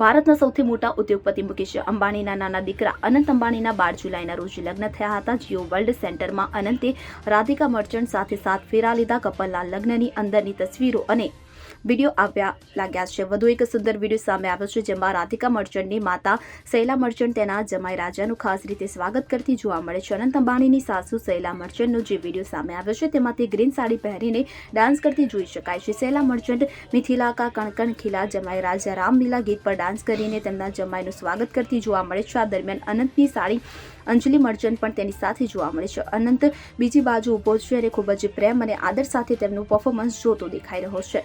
ભારતના સૌથી મોટા ઉદ્યોગપતિ મુકેશ અંબાણીના નાના દીકરા અનંત અંબાણીના બાર જુલાઈના રોજ લગ્ન થયા હતા. જીઓ વર્લ્ડ સેન્ટરમાં અનંતે રાધિકા મર્ચન્ટ સાથે સાત ફેરા લીધા. કપલના લગ્નની અંદરની તસવીરો અને વીડિયો આવ્યા લાગ્યા છે. વધુ એક સુંદર વીડિયો સામે આવ્યો છે જેમાં રાધિકા મર્ચન્ટની માતા શૈલા મર્ચન્ટ તેના જમાઈ રાજાનું ખાસ રીતે સ્વાગત કરતી જોવા મળે છે. અનંત અંબાણીની સાસુ શૈલા મર્ચન્ટનો જે વીડિયો સામે આવ્યો છે તેમાં તે ગ્રીન સાડી પહેરીને ડાન્સ કરતી જોઈ શકાય છે. શૈલા મર્ચન્ટ મિથિલા કા કણકણ ખીલા જમાઈ રાજા રામલીલા ગીત પર ડાન્સ કરીને તેમના જમાઈનું સ્વાગત કરતી જોવા મળે છે. આ દરમિયાન અનંતની સાડી અંજલિ મર્ચન્ટ પણ તેની સાથે જોવા મળે છે. અનંત બીજી બાજુ ઊભો છે અને ખૂબ જ પ્રેમ અને આદર સાથે તેમનું પરફોર્મન્સ જોતો દેખાઈ રહ્યો છે.